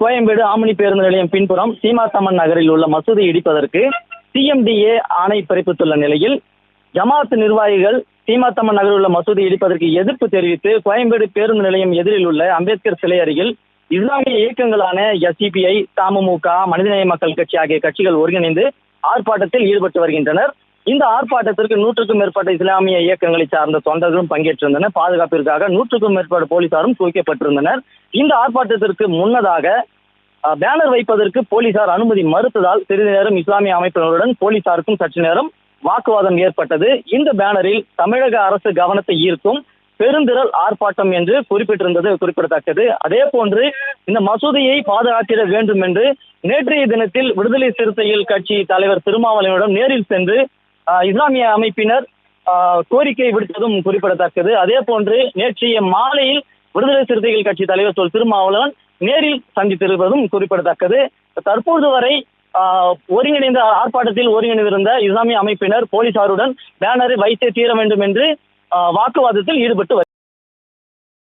கோயம்பேடு ஆமணி பேருந்து நிலையம் பின்புறம் சீமாத்தம்மன் நகரில் உள்ள மசூதி இடிப்பதற்கு சிஎம்டிஏ ஆணை பிறப்பித்துள்ள நிலையில் ஜமாத் நிர்வாகிகள் சீமாத்தம்மன் நகரில் உள்ள மசூதி இடிப்பதற்கு எதிர்ப்பு தெரிவித்து கோயம்பேடு பேருந்து நிலையம் எதிரில் உள்ள அம்பேத்கர் சிலை அருகில் இஸ்லாமிய இயக்கங்களான எஸ்இபிஐ தமுமுக மனிதநேய மக்கள் கட்சி ஆகிய கட்சிகள் ஒருங்கிணைந்து ஆர்ப்பாட்டத்தில் ஈடுபட்டு வருகின்றனர். இந்த ஆர்ப்பாட்டத்திற்கு நூற்றுக்கும் மேற்பட்ட இஸ்லாமிய இயக்கங்களை சார்ந்த தொண்டர்களும் பங்கேற்றிருந்தனர். பாதுகாப்பிற்காக நூற்றுக்கும் மேற்பட்ட போலீசாரும் குவிக்கப்பட்டிருந்தனர். இந்த ஆர்ப்பாட்டத்திற்கு முன்னதாக பேனர் வைப்பதற்கு போலீசார் அனுமதி மறுத்ததால் சிறிது நேரம் இஸ்லாமிய அமைப்பினருடன் போலீசாருக்கும் சற்று நேரம் வாக்குவாதம் ஏற்பட்டது. இந்த பேனரில் தமிழக அரசு கவனத்தை ஈர்க்கும் பெருந்திரள் ஆர்ப்பாட்டம் என்று குறிப்பிட்டிருந்தது குறிப்பிடத்தக்கது. அதே போன்று இந்த மசூதியை பாதுகாத்திட வேண்டும் என்று நேற்றைய தினத்தில் விடுதலை சிறுத்தைகள் கட்சி தலைவர் திருமாவளவனிடம் நேரில் சென்று இஸ்லாமிய அமைப்பினர் கோரிக்கை விடுத்ததும் குறிப்பிடத்தக்கது. அதே போன்று நேற்றைய மாலையில் விடுதலை சிறுத்தைகள் கட்சி தலைவர் சொல் திருமாவளவன் நேரில் சந்தித்திருப்பதும் குறிப்பிடத்தக்கது. தற்போது வரை ஆஹ், ஒருங்கிணைந்த ஆர்ப்பாட்டத்தில் ஒருங்கிணைந்திருந்த இஸ்லாமிய அமைப்பினர் போலீசாருடன் பேனரை வைத்தே தீர வேண்டும் என்று ஆஹ், வாக்குவாதத்தில் ஈடுபட்டு